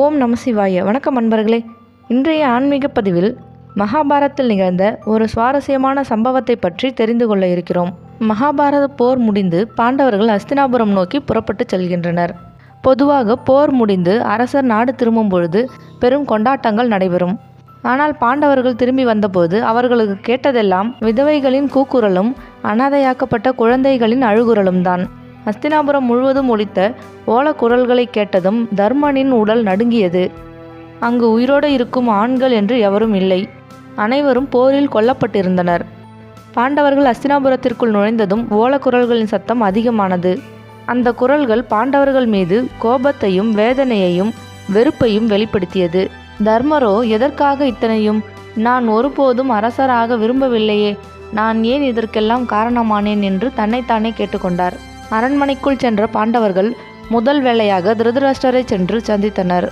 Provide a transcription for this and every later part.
ஓம் நம சிவாய. வணக்கம் அன்பர்களே. இன்றைய ஆன்மீக பதிவில் மகாபாரத்தில் நிகழ்ந்த ஒரு சுவாரஸ்யமான சம்பவத்தை பற்றி தெரிந்து கொள்ள இருக்கிறோம். மகாபாரத போர் முடிந்து பாண்டவர்கள் அஸ்தினாபுரம் நோக்கி புறப்பட்டு செல்கின்றனர். பொதுவாக போர் முடிந்து அரசர் நாடு திரும்பும் பொழுது பெரும் கொண்டாட்டங்கள் நடைபெறும். ஆனால் பாண்டவர்கள் திரும்பி வந்தபோது அவர்களுக்கு கேட்டதெல்லாம் விதவைகளின் கூக்குரலும் அனாதையாக்கப்பட்ட குழந்தைகளின் அழுகுரலும் தான் அஸ்தினாபுரம் முழுவதும் ஒலித்த ஓலக்குரல்களை கேட்டதும் தர்மனின் உடல் நடுங்கியது. அங்கு உயிரோடு இருக்கும் ஆண்கள் என்று எவரும் இல்லை. அனைவரும் போரில் கொல்லப்பட்டிருந்தனர். பாண்டவர்கள் அஸ்தினாபுரத்திற்குள் நுழைந்ததும் ஓலக்குரல்களின் சத்தம் அதிகமானது. அந்த குரல்கள் பாண்டவர்கள் மீது கோபத்தையும் வேதனையையும் வெறுப்பையும் வெளிப்படுத்தியது. தர்மரோ எதற்காக இத்தனையும்? நான் ஒருபோதும் அரசராக விரும்பவில்லையே. நான் ஏன் இதற்கெல்லாம் காரணமானேன்? என்று தன்னைத்தானே கேட்டுக்கொண்டார். அரண்மனைக்குள் சென்ற பாண்டவர்கள் முதல் வேளையாக திருதராஷ்டரை சென்று சந்தித்தனர்.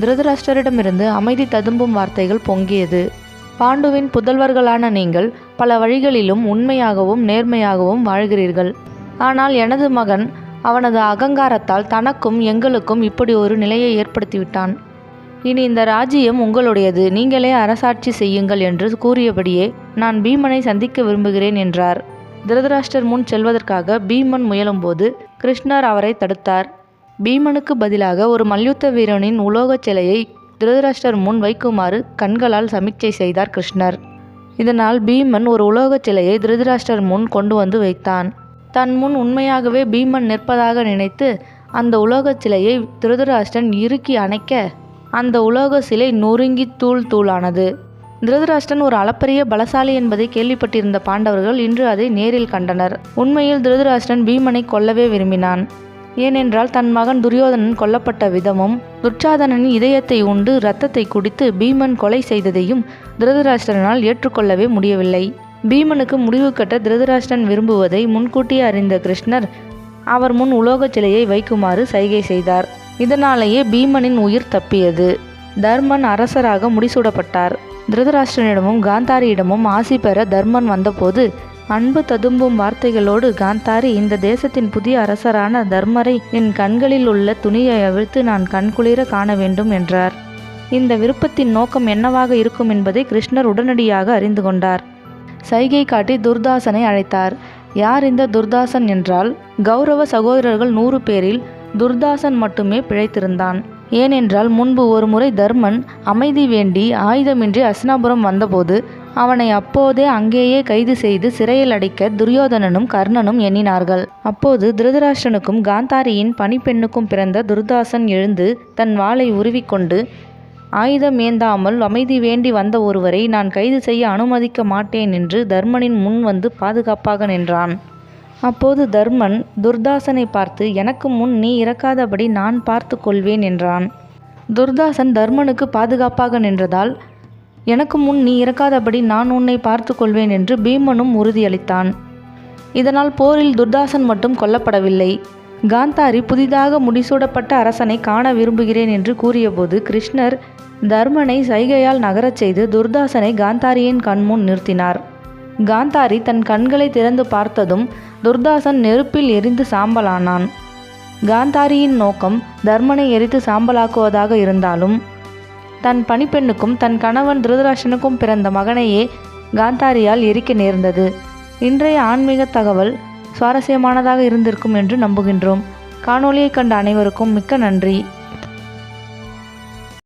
திருதராஷ்டரிடமிருந்து அமைதி ததும்பும் வார்த்தைகள் பொங்கியது. பாண்டுவின் புதல்வர்களான நீங்கள் பல வழிகளிலும் உண்மையாகவும் நேர்மையாகவும் வாழ்கிறீர்கள். ஆனால் எனது மகன் அவனது அகங்காரத்தால் தனக்கும் எங்களுக்கும் இப்படி ஒரு நிலையை ஏற்படுத்திவிட்டான். இனி இந்த ராஜ்யம் உங்களுடையது. நீங்களே அரசாட்சி செய்யுங்கள் என்று கூறியபடியே நான் பீமனை சந்திக்க விரும்புகிறேன் என்றார். திருதராஷ்டர் முன் செல்வதற்காக பீமன் முயலும்போது கிருஷ்ணர் அவரை தடுத்தார். பீமனுக்கு பதிலாக ஒரு மல்யுத்த வீரனின் உலோகச் சிலையை திருதராஷ்டர் முன் வைக்குமாறு கண்களால் சமிக்சை செய்தார் கிருஷ்ணர். இதனால் பீமன் ஒரு உலோகச் சிலையை திருதராஷ்டர் முன் கொண்டு வந்து வைத்தான். தன் முன் உண்மையாகவே பீமன் நிற்பதாக நினைத்து அந்த உலோகச் சிலையை திருதராஷ்டன் இறுக்கி அணைக்க அந்த உலோக சிலை நொறுங்கி தூள் தூளானது. திருதராஷ்டன் ஒரு அளப்பரிய பலசாலி என்பதை கேள்விப்பட்டிருந்த பாண்டவர்கள் இன்று அதை நேரில் கண்டனர். உண்மையில் திருதராஷ்டன் பீமனை கொல்லவே விரும்பினான். ஏனென்றால் தன் மகன் துரியோதனன் கொல்லப்பட்ட விதமும் துர்ச்சாதனனின் இதயத்தை உண்டு இரத்தத்தை குடித்து பீமன் கொலை செய்ததையும் திருதராஷ்டிரனால் ஏற்றுக்கொள்ளவே முடியவில்லை. பீமனுக்கு முடிவு கட்ட திருதராஷ்டிரன் விரும்புவதை முன்கூட்டியே அறிந்த கிருஷ்ணர் அவர் முன் உலோகச் சிலையை வைக்குமாறு சைகை செய்தார். இதனாலேயே பீமனின் உயிர் தப்பியது. தர்மன் அரசராக முடிசூடப்பட்டார். திருதராஷ்டிரனிடமும் காந்தாரியிடமும் ஆசி பெற தர்மன் வந்தபோது அன்பு ததும்பும் வார்த்தைகளோடு காந்தாரி இந்த தேசத்தின் புதிய அரசரான தர்மரை என் கண்களில் உள்ள துணியை அவிழ்த்து நான் கண்குளிர காண வேண்டும் என்றார். இந்த விருப்பத்தின் நோக்கம் என்னவாக இருக்கும் என்பதை கிருஷ்ணர் உடனடியாக அறிந்து கொண்டார். சைகை காட்டி துர்தாசனை அழைத்தார். யார் இந்த துர்தாசன் என்றால் கௌரவ சகோதரர்கள் நூறு பேரில் துர்தாசன் மட்டுமே பிழைத்திருந்தான். ஏனென்றால் முன்பு ஒருமுறை தர்மன் அமைதி வேண்டி ஆயுதமின்றி அஸ்னாபுரம் வந்தபோது அவனை அப்போதே அங்கேயே கைது செய்து சிறையில் அடைக்க துரியோதனனும் கர்ணனும் எண்ணினார்கள். அப்போது திருதராஷ்டனுக்கும் காந்தாரியின் பணிப்பெண்ணுக்கும் பிறந்த துர்தாசன் எழுந்து தன் வாளை உருவிக்கொண்டு ஆயுதம் ஏந்தாமல் அமைதி வேண்டி வந்த ஒருவரை நான் கைது செய்ய அனுமதிக்க மாட்டேன் என்று தர்மனின் முன் வந்து பாதுகாப்பாக நின்றான். அப்போது தர்மன் துர்தாசனை பார்த்து எனக்கு முன் நீ இறக்காதபடி நான் பார்த்து கொள்வேன் என்றான். துர்தாசன் தர்மனுக்கு பாதுகாப்பாக நின்றதால் எனக்கு முன் நீ இறக்காதபடி நான் உன்னை பார்த்து கொள்வேன் என்று பீமனும் உறுதியளித்தான். இதனால் போரில் துர்தாசன் மட்டும் கொல்லப்படவில்லை. காந்தாரி புதிதாக முடிசூடப்பட்ட அரசனை காண விரும்புகிறேன் என்று கூறியபோது கிருஷ்ணர் தர்மனை சைகையால் நகரச் செய்து துர்தாசனை காந்தாரியின் கண்முன் நிறுத்தினார். காந்தாரி தன் கண்களை திறந்து பார்த்ததும் துர்தாசன் நெருப்பில் எரிந்து சாம்பலானான். காந்தாரியின் நோக்கம் தர்மனை எரித்து சாம்பலாக்குவதாக இருந்தாலும் தன் பணிப்பெண்ணுக்கும் தன் கணவன் திருதராஷனுக்கும் பிறந்த மகனையே காந்தாரியால் எரிக்க நேர்ந்தது. இன்றைய ஆன்மீக தகவல் சுவாரஸ்யமானதாக இருந்திருக்கும் என்று நம்புகின்றோம். காணொளியைக் கண்ட அனைவருக்கும் மிக்க நன்றி.